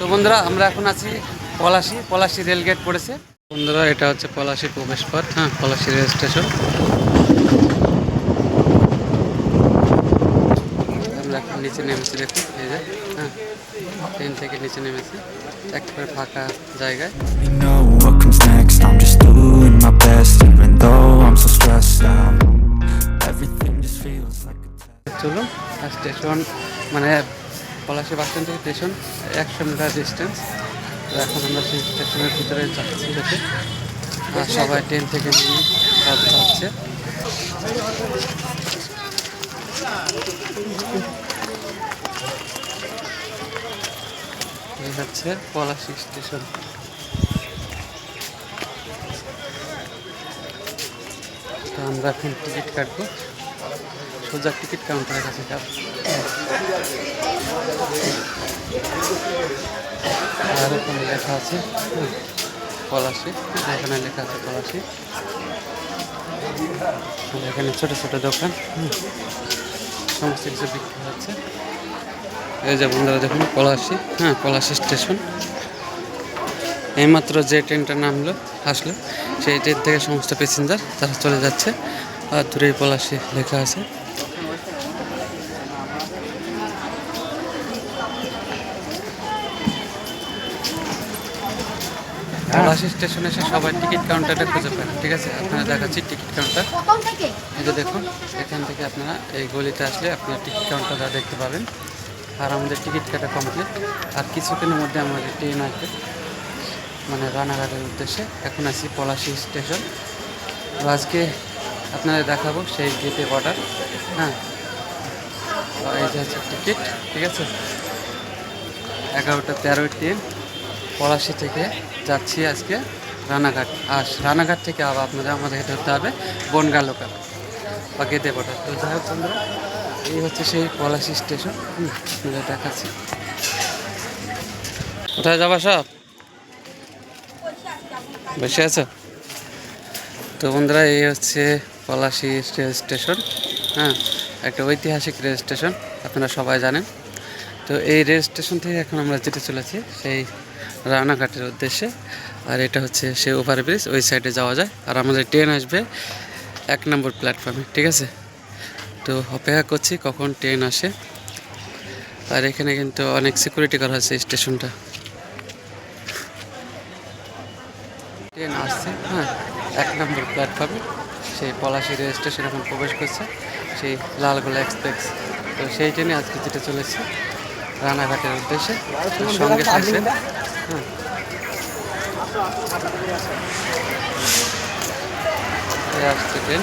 তো বন্ধুরা আমরা এখন আছি পলাশি পলাশি রেলগেট পড়েছে। বন্ধুরা এটা হচ্ছে পলাশি প্রবেশ পথ হ্যাঁ পলাশি রেল স্টেশন। আমরা এখন নিচে নেমেছি দেখুন এই যে হ্যাঁ ট্রেন থেকে নিচে নেমেছি একেবারে ফাঁকা জায়গায়. চলুন স্টেশন মানে পলাশি বাস স্ট্যান্ড থেকে স্টেশন একশো মিটার ডিস্টেন্স এখন আমরা সেই স্টেশনের ভিতরে যাচ্ছি দেখে। আর সবাই ট্রেন থেকে নিয়ে যাচ্ছে এই হচ্ছে পলাশি স্টেশন আমরা এখন টিকিট কাটবো। সোজা টিকিট কাউন্টারের কাছে যাব আর এখানে লেখা আছে পলাশি। এখানে লেখা আছে পলাশি। এখানে ছোট ছোট দোকান সমস্ত কিছু বিক্রি হচ্ছে। এই যে বন্ধুরা দেখুন, পলাশি হ্যাঁ পলাশি স্টেশন। এইমাত্র যে ট্রেনটা নামলো, আসলো, সেই ট্রেন থেকে সমস্ত প্যাসেঞ্জার তারা চলে যাচ্ছে। আর দূরেই পলাশি লেখা আছে। পলাশি স্টেশনে এসে সবাই টিকিট কাউন্টারটা খুঁজে পান ঠিক আছে? আপনারা দেখাচ্ছি টিকিট কাউন্টার। এই যে দেখুন, এখান থেকে আপনারা এই গলিতে আসলে আপনারা টিকিট কাউন্টারটা দেখতে পাবেন। আর আমাদের টিকিট কাটা কমপ্লিট। আর কিছুক্ষণের মধ্যে আমাদের ট্রেন আসবে। মানে রানাঘাটের উদ্দেশ্যে। এখন আছি পলাশি স্টেশন। আজকে আপনাদের দেখাবো সেই গেটে অর্ডার হ্যাঁ। এই যে হচ্ছে টিকিট ঠিক আছে? এগারোটা তেরোই ট্রেন পলাশি থেকে যাচ্ছি আজকে রানাঘাট। আর রানাঘাট থেকে আবার আপনাদের আমাদের হেঁটে হতে হবে বনগা লোকাল বা গেদে পড়া তো যাই হোক এই হচ্ছে সেই পলাশি স্টেশন আপনাদের দেখাচ্ছি। কোথায় যাবা সব? বসে আছো? তো বন্ধুরা, এই হচ্ছে পলাশি রেল স্টেশন হ্যাঁ একটা ঐতিহাসিক রেল স্টেশন, আপনারা সবাই জানেন। তো এই রেল স্টেশন থেকে এখন আমরা যেতে চলেছি সেই রানাঘাটের উদ্দেশ্যে, আর এটা হচ্ছে সেই ওভারব্রিজ ওই সাইডে যাওয়া যায়। আর আমাদের ট্রেন আসবে এক নম্বর প্ল্যাটফর্মে ঠিক আছে? তো অপেক্ষা করছি কখন ট্রেন আসে। আর এখানে কিন্তু অনেক সিকিউরিটি করা হয়েছে স্টেশনটা। ট্রেন আসছে হ্যাঁ এক নম্বর প্ল্যাটফর্মে সেই পলাশি রেল স্টেশন এখন প্রবেশ করছে, সেই লালগোলা এক্সপ্রেস। তো সেই ট্রেনে আজকে যেটা চলেছে রানাঘাটের উদ্দেশ্যে সঙ্গে থাকছে। হ্যাঁ। আসছে ট্রেন।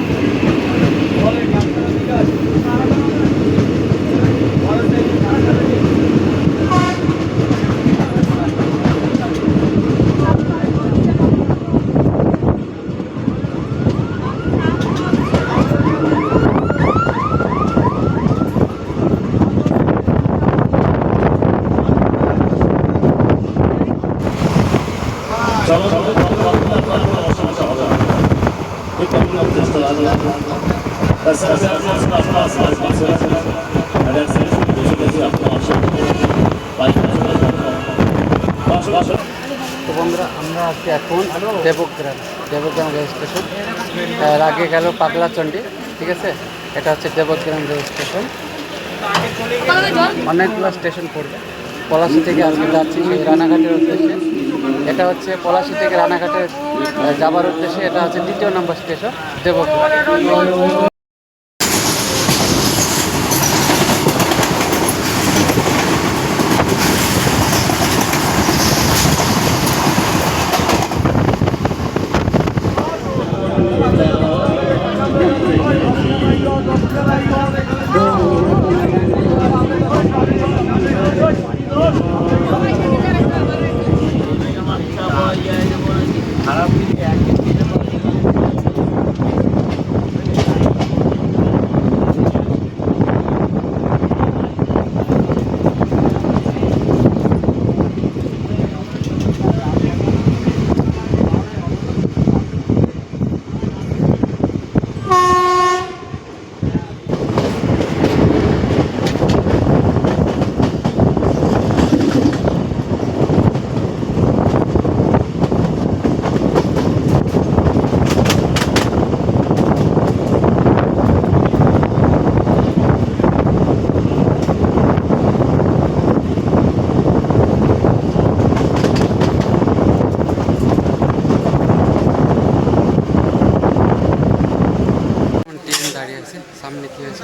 তো বন্ধুরা, আমরা আজকে এখন দেবগ্রাম দেবগ্রাম রেল স্টেশন। এর আগে গেল পাগলাচণ্ডী ঠিক আছে? এটা হচ্ছে দেবগ্রাম রেল স্টেশন। অনেকগুলো স্টেশন পড়বে। পলাশি থেকে আজকে যাচ্ছি সেই রানাঘাটের উদ্দেশ্যে। এটা হচ্ছে পলাশি থেকে রানাঘাটে যাবার উদ্দেশ্যে এটা হচ্ছে দ্বিতীয় নম্বর স্টেশন দেবগ্রাম Thank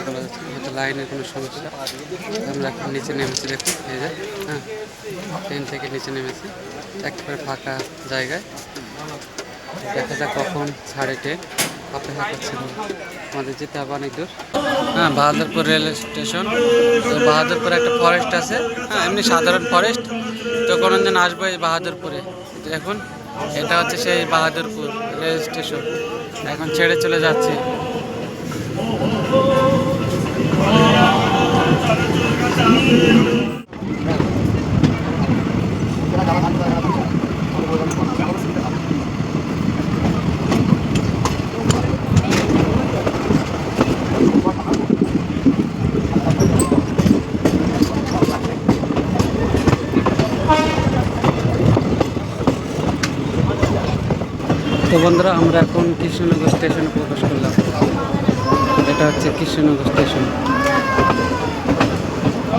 বলা যাচ্ছে না। হয়তো লাইনের কোনো সমস্যা আমরা এখন নিচে নেমেছি দেখুন, এই যে হ্যাঁ ট্রেন থেকে নিচে নেমেছি, একেবারে ফাঁকা জায়গায়। দেখা যাক কখন ছাড়ে ট্রেন, অপেক্ষা করছি আমাদের যেতে হবে অনেক দূর। হ্যাঁ বাহাদুরপুর রেল স্টেশন। তো বাহাদুরপুরে একটা ফরেস্ট আছে হ্যাঁ এমনি সাধারণ ফরেস্ট তো কোনো দিন আসব এই বাহাদুরপুরে। দেখুন, এটা হচ্ছে সেই বাহাদুরপুর রেল স্টেশন। এখন ছেড়ে চলে যাচ্ছি। তো বন্ধুরা আমরা এখন কৃষ্ণনগর স্টেশনে প্রবেশ করলাম। এটা হচ্ছে কৃষ্ণনগর স্টেশন।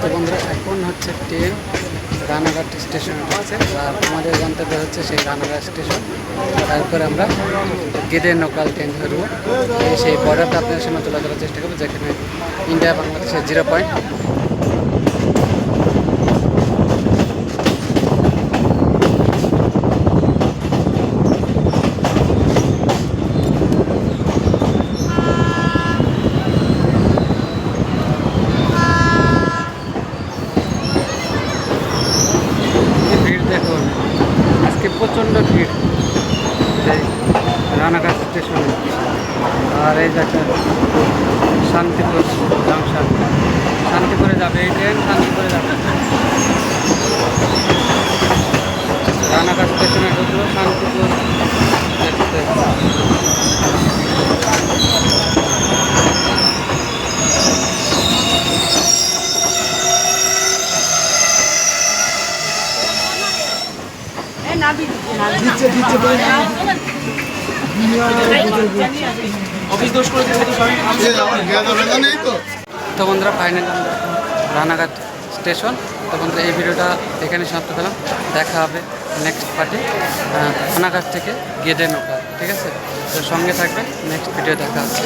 তো বন্ধুরা এখন হচ্ছে ট্রেন রানাঘাট স্টেশনে হচ্ছে আর আমাদের গন্তব্য হচ্ছে সেই রানাঘাট স্টেশন। তারপর আমরা গেদে লোকাল ট্রেন ধরবো। সেই বর্ডারটা আপনাদের সামনে তুলে ধরার চেষ্টা করব যেখানে ইন্ডিয়া বাংলাদেশের জিরো পয়েন্ট ভিড় দেখুন আজকে প্রচণ্ড ভিড় এই রানাঘাট স্টেশনে আর এই যে একটা শান্তিপুর জাংশন শান্তিপুরে যাবে এই ট্রেন শান্তিপুরে যাবে। রানাঘাট স্টেশনে ঢুকলো শান্তিপুর এক্সপ্রেস তো বন্ধুরা ফাইনাল রানাঘাট স্টেশন। তো বন্ধুরা এই ভিডিওটা এখানে সমাপ্ত করলাম। দেখা হবে নেক্সট পার্টি রানাঘাট থেকে গেদে নৌকা ঠিক আছে? তো সঙ্গে থাকবেন নেক্সট ভিডিও দেখা হচ্ছে